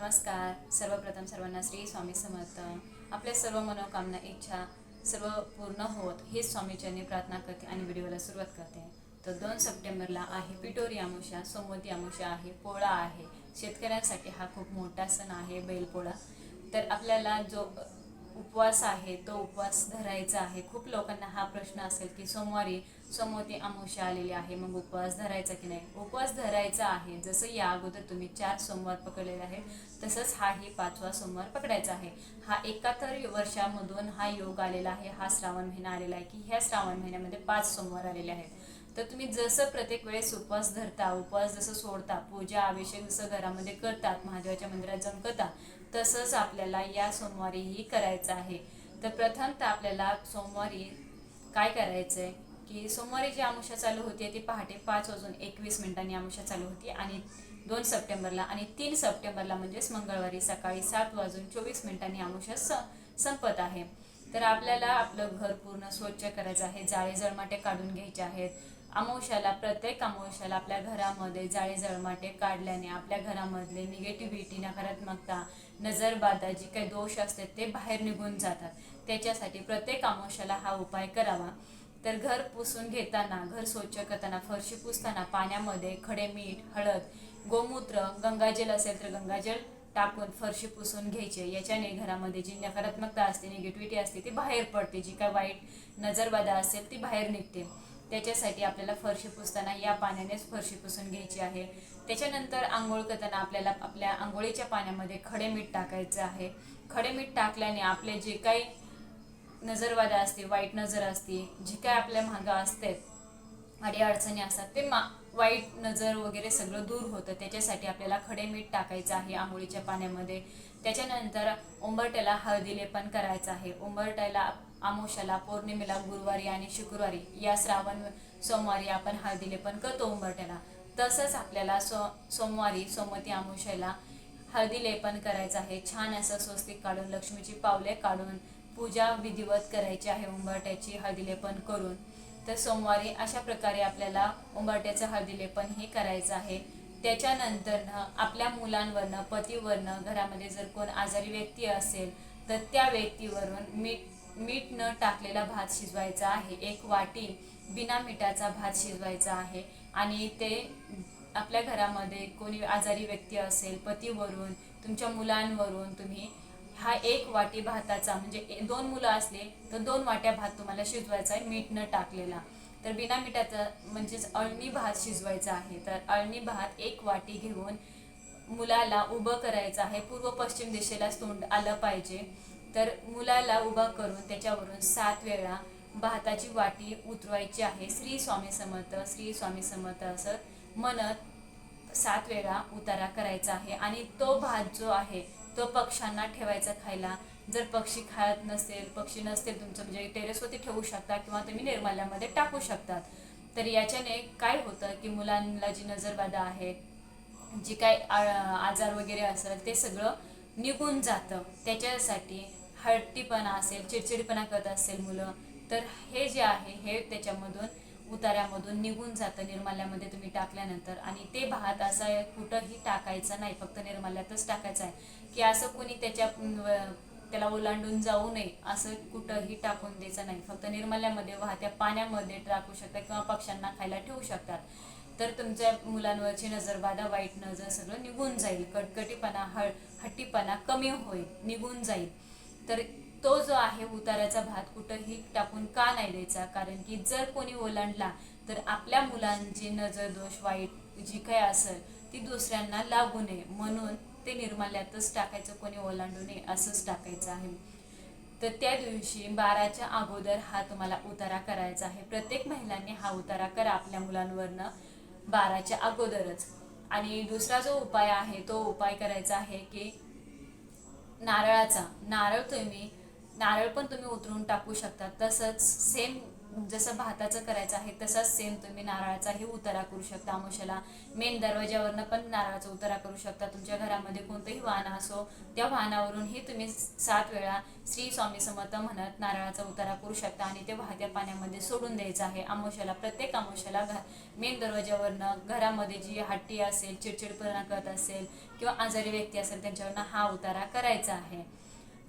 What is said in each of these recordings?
नमस्कार. सर्वप्रथम सर्वांना श्री स्वामी समर्थ. आपल्या सर्व मनोकामना इच्छा सर्व पूर्ण होत हेच स्वामीच्यांनी प्रार्थना करते आणि व्हिडिओला सुरुवात करते. तर दोन सप्टेंबरला आहे पिटोरी अमावस्या सोमवती अमावस्या आहे पोळा आहे. शेतकऱ्यांसाठी हा खूप मोठा सण आहे बैलपोळा. तर आपल्याला जो उपवास आहे तो उपवास धरायचा आहे. खूप लोकांना हा प्रश्न असेल की सोमवारी सोमवती अमावस्या आलेली आहे मग उपवास धरायचा की नाही? उपवास धरायचा आहे. जसं या अगोदर तुम्ही चार सोमवार पकडलेले आहेत तसंच हाही पाचवा सोमवार पकडायचा आहे. हा एकाहत्तर वर्षामधून हा योग आलेला आहे हा श्रावण महिना आलेला आहे की ह्या श्रावण महिन्यामध्ये पाच सोमवार आलेले आहेत. तर तुम्ही जसं प्रत्येक वेळेस उपवास धरता उपवास जसं सोडता पूजा अभिषेक जसं घरामध्ये करतात महादेवाच्या मंदिरात जमकता तसंच आपल्याला या सोमवारीही करायचं आहे. तर प्रथमतः आपल्याला सोमवारी काय करायचं आहे की सोमवारी जी आमुषा चालू होती ती पहाटे पाच वाजून एकवीस मिनिटांनी आमुषा चालू होती आणि दोन सप्टेंबरला आणि तीन सप्टेंबरला म्हणजेच मंगळवारी सकाळी सात वाजून चोवीस मिनिटांनी आमुषा स संपत आहे. तर आपल्याला आपलं घर पूर्ण स्वच्छ करायचं आहे. जाळे जळमाटे काढून घ्यायचे आहेत. अमावश्याला प्रत्येक अमावश्याला आपल्या घरामध्ये जाळे जळमाटे काढल्याने आपल्या घरामधले निगेटिव्हिटी नकारात्मकता नजरबाधा जी काही दोष असतात ते बाहेर निघून जातात. त्याच्यासाठी प्रत्येक अमावश्याला हा उपाय करावा. तर घर पुसून घेताना घर स्वच्छ करताना फरशी पुसताना पाण्यामध्ये खडे मीठ हळद गोमूत्र गंगाजल असेल तर गंगाजल टाकून फरशी पुसून घ्यायचे. याच्याने घरामध्ये जी नकारात्मकता असते निगेटिव्हिटी असते ती बाहेर पडते. जी काय वाईट नजरबाधा असेल ती बाहेर निघते. त्याच्यासाठी आपल्याला फरशी पुसताना या पाण्यानेच फरशी पुसून घ्यायची आहे. त्याच्यानंतर आंघोळ करताना आपल्याला आपल्या आंघोळीच्या पाण्यामध्ये खडे मीठ टाकायचं आहे. खडे मीठ टाकल्याने आपले जे काही नजरवादा असते वाईट नजर असते जी काय आपल्या मागं असते अडी अडचणी असतात ते मा वाईट नजर वगैरे सगळं दूर होतं. त्याच्यासाठी आपल्याला खडे मीठ टाकायचं आहे आंघोळीच्या पाण्यामध्ये. त्याच्यानंतर उंबरट्याला हळदी लेपन करायचं आहे. उंबरट्याला आमुषाला पौर्णिमेला गुरुवारी आणि शुक्रवारी या श्रावण सोमवारी आपण हळदी पण करतो उंबरट्याला तसंच आपल्याला सो सोमवारी सोमवती आमुषाला हळदी लेपन करायचं आहे. छान असं स्वस्तिक काढून लक्ष्मीची पावले काढून पूजा विधिवत करायची आहे उंबरट्याची हळदी लेपन करून. तर सोमवारी अशा प्रकारे आपल्याला उंबरट्याचं हळदी लेपन हे करायचं आहे. त्याच्यानंतरनं आपल्या मुलांवरनं पतीवरनं घरामध्ये जर कोण आजारी व्यक्ती असेल तर त्या व्यक्तीवरून मीठ मीठ न टाकलेला भात शिजवायचा आहे. एक वाटी बिना मिठाचा भात शिजवायचा आहे. आणि ते आपल्या घरामध्ये कोणी आजारी व्यक्ती असेल पतीवरून तुमच्या मुलांवरून तुम्ही हा एक वाटी भाताचा म्हणजे दोन मुलं असले तर दोन वाट्या भात तुम्हाला शिजवायचा आहे मीठ न टाकलेला. तर बिना मिठाचा म्हणजेच अळणी भात शिजवायचा आहे. तर अळणी भात एक वाटी घेऊन मुलाला उभं करायचं आहे. पूर्व पश्चिम दिशेला तोंड आलं पाहिजे. तर मुलाला उभा करून त्याच्यावरून सात वेळा भाताची वाटी उतरवायची आहे. श्री स्वामी समर्थ श्री स्वामी समर्थ असं म्हणत सात वेळा उतारा करायचा आहे. आणि तो भात जो आहे तो पक्ष्यांना ठेवायचा खायला. जर पक्षी खात नसेल पक्षी नसतील तुमचं म्हणजे टेरेसवरती ठेवू शकता किंवा तुम्ही निर्माल्यामध्ये टाकू शकतात. तर याच्याने काय होतं की मुलांना जी नजरबाधा आहे जी काय आ- आजार वगैरे असेल ते सगळं निघून जातं. त्याच्यासाठी हट्टीपणा असेल चिडचिडपणा करत असेल मुलं तर हे जे आहे हे त्याच्यामधून उतार्यामधून निघून जातं निर्माल्यामध्ये तुम्ही टाकल्यानंतर. आणि ते भात असं कुठंही टाकायचं नाही फक्त निर्माल्यातच टाकायचं आहे. की असं कोणी त्याच्या त्याला ओलांडून जाऊ नये असं कुठंही टाकून द्यायचं नाही. फक्त निर्माल्यामध्ये वाहत्या पाण्यामध्ये टाकू शकता किंवा पक्ष्यांना खायला ठेवू शकतात. तर तुमच्या मुलांवरची नजरबाधा वाईट नजर सगळं निघून जाईल. कटकटीपणा हळ हट्टीपणा कमी होईल निघून जाईल. तर तो जो आहे उताराचा भात कुठंही टाकून का नाही द्यायचा? कारण की जर कोणी ओलांडला तर आपल्या मुलांची नजर दोष वाईट जी काही असेल ती दुसऱ्यांना लागू नये. म्हणून ते निर्माल्यातच टाकायचं कोणी ओलांडू नये असंच टाकायचं आहे. तर त्या दिवशी बाराच्या अगोदर हा तुम्हाला उतारा करायचा आहे. प्रत्येक महिलांनी हा उतारा करा आपल्या मुलांवरनं बाराच्या अगोदरच. आणि दुसरा जो उपाय आहे तो उपाय करायचा आहे की नारळाचा. नारळ तुम्ही नारळ पण तुम्ही उतरून टाकू शकता. तसंच सेम जसं भाताचं करायचं आहे तसाच सेम तुम्ही नारळाचाही उतारा करू शकता. आमुषाला मेन दरवाज्यावरनं पण नारळाचा उतारा करू शकता. तुमच्या घरामध्ये कोणतंही वाहन असो त्या वाहनावरूनही तुम्ही सात वेळा श्री स्वामी समर्थ म्हणत नारळाचा उतारा करू शकता आणि ते वाहत्या पाण्यामध्ये सोडून द्यायचं आहे. आमुषाला प्रत्येक आमुषाला घर मेन दरवाज्यावरनं घरामध्ये जी हट्टी असेल चिडचिडपणा करत असेल किंवा आजारी व्यक्ती असेल त्यांच्यावरनं हा उतारा करायचा आहे.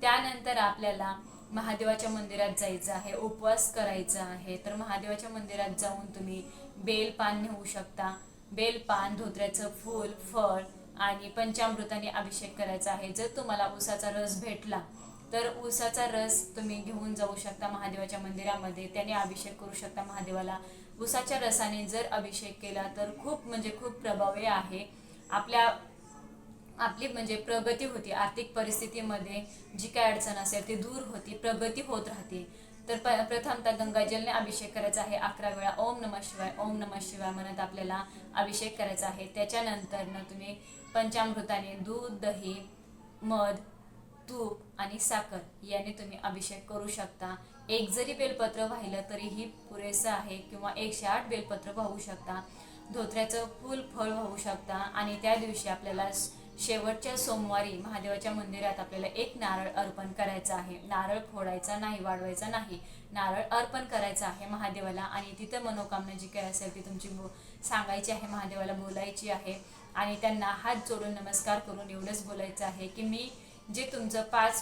त्यानंतर आपल्याला महादेवाच्या मंदिरात जायचं आहे उपवास करायचा आहे तर महादेवाच्या मंदिरात जाऊन तुम्ही बेल पान नेऊ शकता. बेलपान धोत्र्याचं फूल फळ आणि पंचामृताने अभिषेक करायचा आहे. जर तुम्हाला उसाचा रस भेटला तर उसाचा रस तुम्ही घेऊन जाऊ शकता महादेवाच्या मंदिरामध्ये. त्याने अभिषेक करू शकता महादेवाला. उसाच्या रसाने जर अभिषेक केला तर खूप म्हणजे खूप प्रभावी आहे. आपल्या आपली म्हणजे प्रगती होती आर्थिक परिस्थितीमध्ये जी काय अडचण असेल ती दूर होती प्रगती होत राहते. तर प प्रथमतः गंगाजलने अभिषेक करायचा आहे अकरा वेळा. ओम नमः शिवाय ओम नमः शिवाय म्हणत आपल्याला अभिषेक करायचा आहे. त्याच्यानंतर ना तुम्ही पंचामृताने दूध दही मध तूप आणि साखर याने तुम्ही अभिषेक करू शकता. एक जरी बेलपत्र वाहिलं तरीही पुरेसं आहे किंवा एकशे आठ बेलपत्र वाहू शकता. धोत्र्याचं फूल फळ वाहू शकता आणि त्या दिवशी आपल्याला शेवटच्या सोमवारी महादेवाच्या मंदिरात आपल्याला एक नारळ अर्पण करायचा आहे. नारळ फोडायचा नाही वाढवायचा नाही. नारळ अर्पण करायचा आहे महादेवाला आणि तिथं मनोकामना जी काय असेल ती तुमची बो सांगायची आहे महादेवाला बोलायची आहे. आणि त्यांना हात जोडून नमस्कार करून एवढंच बोलायचं आहे की मी जे तुमचं पाच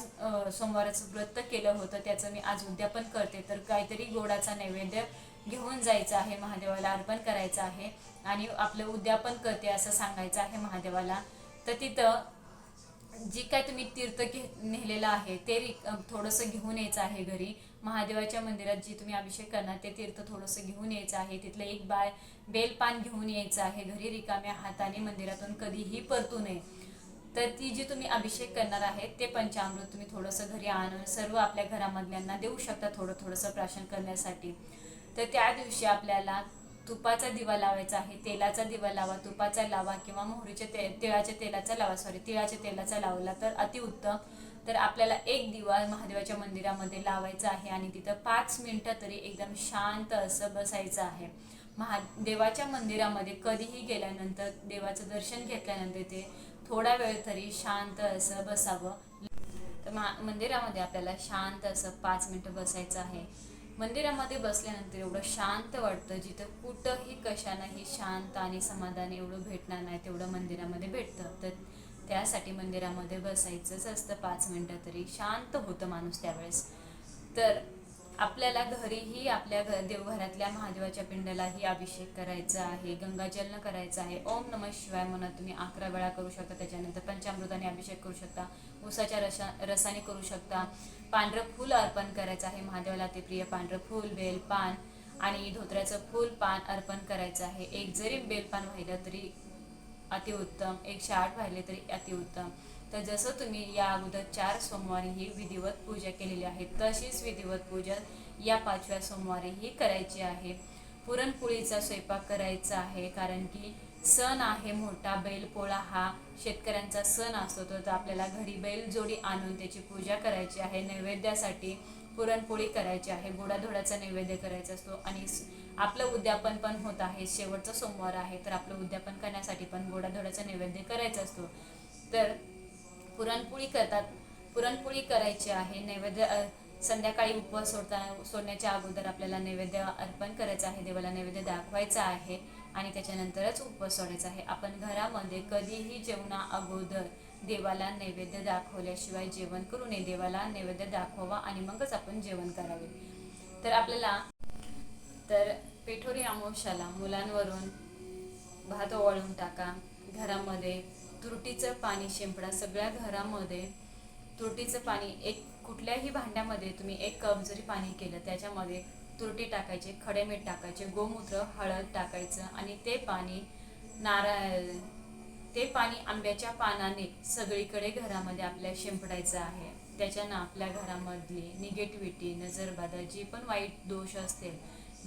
सोमवाराचं व्रत केलं होतं त्याचं मी आज उद्यापन करते. तर काहीतरी गोडाचा नैवेद्य घेऊन जायचं आहे महादेवाला अर्पण करायचं आहे. आणि आपलं उद्यापन करते असं सांगायचं आहे महादेवाला. तर तिथं जी काय तुम्ही तीर्थ घे नेलेलं आहे ते थोडंसं घेऊन यायचं आहे घरी. महादेवाच्या मंदिरात जी तुम्ही अभिषेक करणार ते तीर्थ थोडंसं घेऊन यायचं आहे. तिथलं एक बाय बेलपान घेऊन यायचं आहे घरी रिकाम्या हाताने मंदिरातून कधीही परतू नये. तर ती जी तुम्ही अभिषेक करणार आहे ते पंचामृत तुम्ही थोडंसं घरी आणून सर्व आपल्या घरामधल्यांना देऊ शकता थोडं थोडंसं प्राशन करण्यासाठी. तर त्या दिवशी आपल्याला तुपाचा दिवा लावायचा आहे तेलाचा दिवा लावा तुपाचा लावा किंवा मोहरीच्या ते तिळाच्या तेलाचा लावा सॉरी तिळाच्या तेलाचा लावला तर अतिउत्तम तर आपल्याला एक दिवा महादेवाच्या मंदिरामध्ये लावायचा आहे आणि तिथं पाच मिनटं तरी एकदम शांत असं बसायचं आहे. महादेवाच्या मंदिरामध्ये कधीही गेल्यानंतर देवाचं दर्शन घेतल्यानंतर ते थोडा वेळ तरी शांत असं बसावं. तर महा मंदिरामध्ये आपल्याला शांत असं पाच मिनटं बसायचं आहे. मंदिरामध्ये बसल्यानंतर एवढं शांत वाटतं जिथं कुठंही कशानंही शांत आणि समाधान एवढं भेटणार नाही तेवढं मंदिरामध्ये भेटतं. तर त्यासाठी मंदिरामध्ये बसायचंच असतं पाच मिनटं तरी. शांत होतं माणूस त्यावेळेस. तर आपल्याला घरीही आपल्या घ देवघरातल्या महादेवाच्या पिंडालाही अभिषेक करायचा आहे गंगाजलनं करायचं आहे. ओम नमः शिवाय म्हणत तुम्ही अकरा वेळा करू शकता त्याच्यानंतर पंचामृताने अभिषेक करू शकता उसाच्या रसा रसाने करू शकता. पांढरं फूल अर्पण करायचं आहे महादेवाला ते प्रिय पांढरं फूल बेल पान आणि धोत्र्याचं फूल पान अर्पण करायचं आहे. एक जरी बेलपान वाहिलं तरी अतिउत्तम एकशे आठ वाहिले तरी अतिउत्तम. तर जसं तुम्ही या अगोदर चार सोमवारी ही विधिवत पूजा केलेली आहे तशीच विधिवत पूजा या पाचव्या सोमवारी ही करायची आहे. पुरणपोळीचा स्वयंपाक करायचा आहे कारण की सण आहे मोठा बैलपोळा हा शेतकऱ्यांचा सण असतो तर आपल्याला घरी बैल जोडी आणून त्याची पूजा करायची आहे. नैवेद्यासाठी पुरणपोळी करायची आहे गोडाधोडाचा नैवेद्य करायचा असतो आणि आपलं उद्यापन पण होत आहे. शेवटचा सोमवार आहे तर आपलं उद्यापन करण्यासाठी पण गोडाधोडाचा नैवेद्य करायचा असतो. तर पुरणपोळी करतात. पुरणपोळी करायची आहे. नैवेद्य संध्याकाळी उपवास सोडताना सोडण्याच्या अगोदर आपल्याला नैवेद्य अर्पण करायचं आहे. देवाला नैवेद्य दाखवायचा आहे आणि त्याच्यानंतरच उपवास सोडायचा आहे. आपण घरामध्ये कधीही जेवणा अगोदर देवाला नैवेद्य दाखवल्याशिवाय जेवण करू नये. देवाला नैवेद्य दाखवावा आणि मगच आपण जेवण करावे. तर आपल्याला तर पेठोरी अमावश्याला मुलांवरून भात ओवाळून टाका. घरामध्ये तुरटीचं पाणी शिंपडा सगळ्या घरामध्ये. तुरटीचं पाणी एक कुठल्याही भांड्यामध्ये तुम्ही एक कप जरी पाणी केलं त्याच्यामध्ये तुरटी टाकायची खडे मीठ टाकायचे गोमूत्र हळद टाकायचं आणि ते पाणी नारळ ते पाणी आंब्याच्या पानाने सगळीकडे घरामध्ये आपल्या शिंपडायचं आहे. त्याच्यानं आपल्या घरामधली निगेटिव्हिटी नजरबाधा जी पण वाईट दोष असतील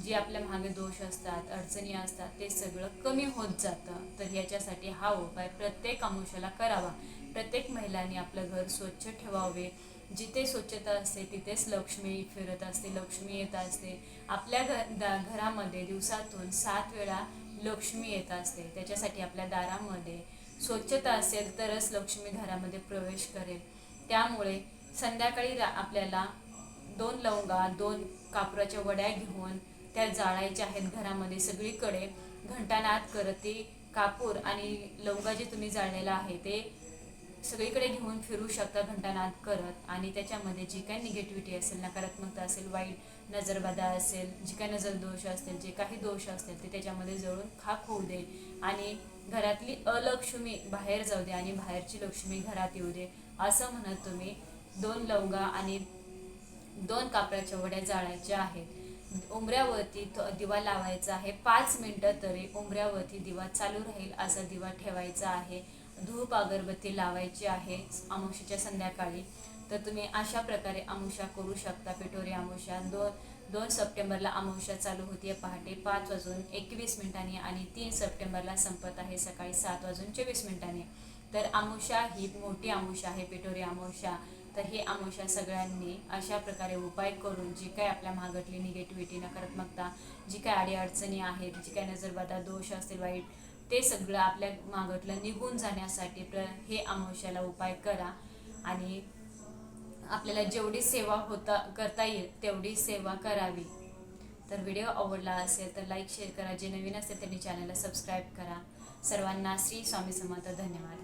जे आपल्या मागे दोष असतात अडचणी असतात ते सगळं कमी होत जातं. तर याच्यासाठी हा उपाय प्रत्येक अंशाला करावा. प्रत्येक महिलांनी आपलं घर स्वच्छ ठेवावे. जिथे स्वच्छता असते तिथेच लक्ष्मी फिरत असते लक्ष्मी येत असते. आपल्या घर घरामध्ये दिवसातून सात वेळा लक्ष्मी येत असते. त्याच्यासाठी आपल्या दारामध्ये स्वच्छता असेल तरच लक्ष्मी घरामध्ये प्रवेश करेल. त्यामुळे संध्याकाळी आपल्याला दोन लवंगा दोन कापराच्या वड्या घेऊन त्या जाळायच्या आहेत घरामध्ये सगळीकडे. घंटानाद करत ते कापूर आणि लवंगा जे तुम्ही जाळलेला आहे ते सगळीकडे घेऊन फिरू शकता घंटानाद करत. आणि त्याच्यामध्ये जी काही निगेटिव्हिटी असेल नकारात्मकता असेल वाईट नजरबाधा असेल जी काही नजर दोष असतील जे काही दोष असतील ते त्याच्यामध्ये जळून खाक होऊ दे. आणि घरातली अलक्ष्मी बाहेर जाऊ दे आणि बाहेरची लक्ष्मी घरात येऊ दे. असं म्हणत तुम्ही दोन लवंगा आणि दोन कापडाच्या वड्या जाळायच्या आहेत. उंबऱ्यावरती दिवा लावायचा आहे. पाच मिनटं तरी उंबऱ्यावरती दिवा चालू राहील असा दिवा ठेवायचा आहे. धूप अगरबत्ती लावायची आहे अमुषीच्या संध्याकाळी. तर तुम्ही अशा प्रकारे अमुषा करू शकता पिठोरी अमुषा दोन दोन सप्टेंबरला अमावस्या चालू होती पहाटे पाच वाजून एकवीस मिनिटांनी आणि तीन सप्टेंबरला संपत आहे सकाळी सात वाजून चोवीस मिनिटांनी. तर अमुषा ही मोठी अमुषा आहे पिठोरी अमावस्या. तर हे अमावस्या सगळ्यांनी अशा प्रकारे उपाय करून जी काय आपल्या मागटली निगेटिव्हिटी नकारात्मकता जी काय अडीअडचणी आहेत जी काय नजरबाधा दोष असतील वाईट ते सगळं आपल्या मागटलं निघून जाण्यासाठी प्र हे अमावश्याला उपाय करा. आणि आपल्याला जेवढी सेवा होता करता येईल तेवढी सेवा करावी. तर व्हिडिओ आवडला असेल तर लाईक शेअर करा. जे नवीन असेल त्यांनी चॅनलला सबस्क्राईब करा. सर्वांना श्री स्वामी समर्थ. धन्यवाद.